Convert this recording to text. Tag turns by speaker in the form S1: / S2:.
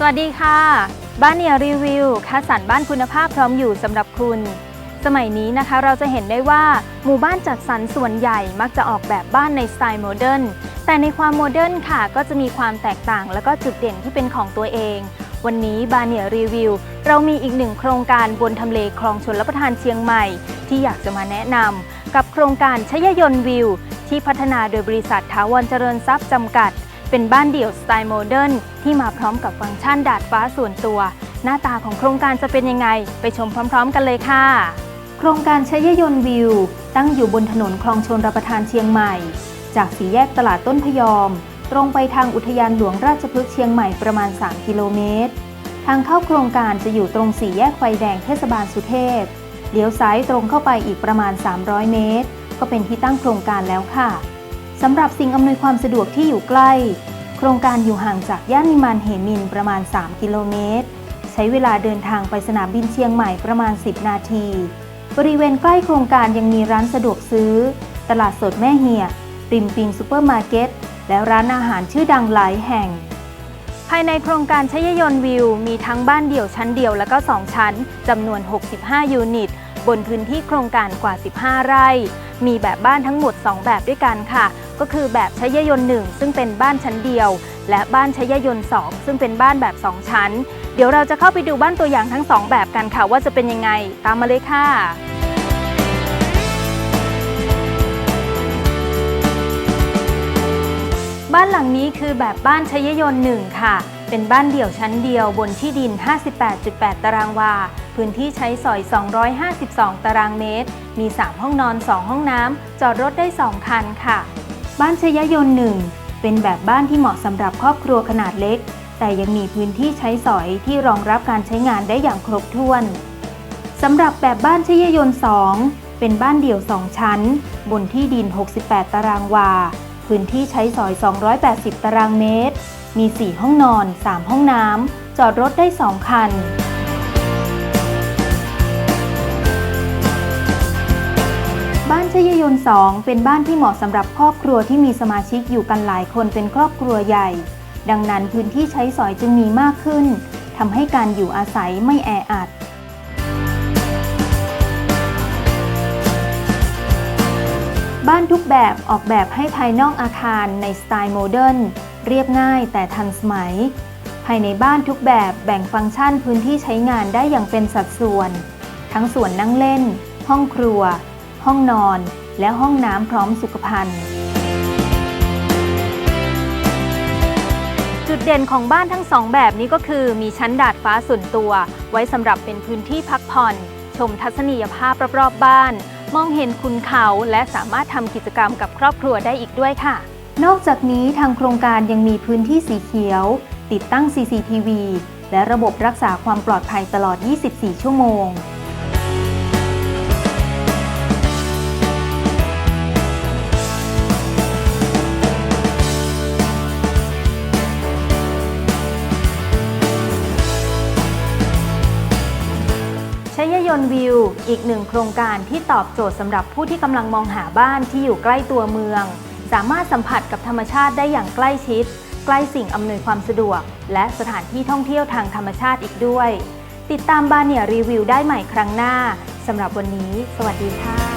S1: สวัสดีค่ะ บ้านเนียรีวิวคัดสรรบ้านคุณภาพพร้อมอยู่สำหรับคุณ สมัยนี้นะคะเราจะเห็นได้ว่าหมู่บ้านจัดสรรส่วนใหญ่มักจะออกแบบบ้านในสไตล์โมเดิร์นแต่ในความโมเดิร์นค่ะ ก็จะมีความแตกต่าง และก็จุดเด่นที่เป็นของตัวเอง วันนี้บาเนียรีวิวเรามีอีกหนึ่งโครงการบนทำเลคลองชนรับประทานเชียงใหม่ ที่อยากจะมาแนะนำกับโครงการชยยนต์วิว ที่พัฒนาโดยบริษัทถาวรเจริญทรัพย์จำกัด เป็นบ้านเดี่ยวสไตล์โมเดิร์นที่มาพร้อมกับฟังก์ชันดาดฟ้าส่วนตัว หน้าตาของโครงการจะเป็นยังไง ไปชมพร้อม ๆ กันเลยค่ะ โครงการชยยนต์วิว ตั้งอยู่บนถนนคลองชนรับประทานเชียงใหม่ จากสี่แยกตลาดต้นพยอม ตรงไปทางอุทยานหลวงราชพฤกษ์เชียงใหม่ประมาณ 3 กิโลเมตร ทางเข้าโครงการจะอยู่ตรงสี่แยกไฟแดงเทศบาลสุเทพเลี้ยวซ้ายตรงเข้าไปอีกประมาณ 300 เมตร ก็เป็นที่ตั้งโครงการแล้วค่ะ สำหรับสิ่งอำนวยความสะดวกที่อยู่ใกล้ โครงการอยู่ห่างจากย่านนิมานเหมินประมาณ 3 กิโลเมตร ใช้เวลาเดินทางไปสนามบินเชียงใหม่ประมาณ 10 นาที บริเวณใกล้โครงการยังมีร้านสะดวกซื้อ ตลาดสดแม่เหียริมปิงซูเปอร์มาร์เก็ต และร้านอาหารชื่อดังหลายแห่ง ภายในโครงการชยยนต์วิว มีทั้งบ้านเดี่ยวชั้นเดียวและก็ 2 ชั้นจำนวน 65 ยูนิต บนพื้นที่โครงการกว่า 15 ไร่ มีแบบบ้านทั้งหมด 2 แบบด้วยกันค่ะ ก็คือแบบชยยนต์1ซึ่งเป็นบ้านชั้นเดียว และบ้านชยยนต์2ซึ่งเป็นบ้านแบบ 2 ชั้น เดี๋ยวเราจะเข้าไปดูบ้านตัวอย่างทั้ง 2 แบบกันค่ะ ว่าจะเป็นยังไงตามมาเลยค่ะบ้านหลังนี้คือแบบบ้านชยยนต์หนึ่งค่ะ เป็นบ้านเดี่ยวชั้นเดียวบนที่ดิน 58.8 ตารางวา พื้นที่ใช้สอย 252 ตารางเมตร มี 3 ห้องนอน 2 ห้องน้ำ จอดรถได้ 2 คันค่ะ บ้านชยยนต์หนึ่งเป็นแบบบ้านที่เหมาะสำหรับครอบครัวขนาดเล็ก แต่ยังมีพื้นที่ใช้สอยที่รองรับการใช้งานได้อย่างครบถ้วนสำหรับแบบบ้านชยยนต์2เป็นบ้านเดี่ยว 2 ชั้น บนที่ดิน 68 ตารางวา พื้นที่ใช้สอย 280 ตารางเมตร มี 4 ห้องนอน 3 ห้องน้ำ จอดรถได้ 2 คัน ยยนต์2เป็นบ้านที่เหมาะสำหรับครอบครัวที่มีสมาชิกอยู่กันหลายคนเป็นครอบครัวใหญ่ ดังนั้นพื้นที่ใช้สอยจึงมีมากขึ้นทำให้การอยู่อาศัยไม่แออัดบ้านทุกแบบออกแบบให้ภายนอกอาคารในสไตล์โมเดิร์นเรียบง่ายแต่ทันสมัย ภายในบ้านทุกแบบแบ่งฟังก์ชันพื้นที่ใช้งานได้อย่างเป็นสัดส่วน ทั้งส่วนนั่งเล่น ห้องครัว ห้องนอน และห้องน้ำพร้อมสุขภัณฑ์ จุดเด่นของบ้านทั้งสองแบบนี้ก็คือ มีชั้นดาดฟ้าส่วนตัว ไว้สำหรับเป็นพื้นที่พักผ่อน ชมทัศนียภาพรอบๆบ้าน มองเห็นคุณเขาและสามารถทำกิจกรรมกับครอบครัวได้อีกด้วยค่ะ นอกจากนี้ทางโครงการยังมีพื้นที่สีเขียว ติดตั้ง CCTV และระบบรักษาความปลอดภัยตลอด 24 ชั่วโมง ยนต์วิว อีกหนึ่งโครงการที่ตอบโจทย์สำหรับผู้ที่กำลังมองหาบ้านที่อยู่ใกล้ตัวเมือง สามารถสัมผัสกับธรรมชาติได้อย่างใกล้ชิด ใกล้สิ่งอำนวยความสะดวก และสถานที่ท่องเที่ยวทางธรรมชาติอีกด้วย ติดตามบาเนียรีวิวได้ใหม่ครั้งหน้าสำหรับวันนี้ สวัสดีค่ะ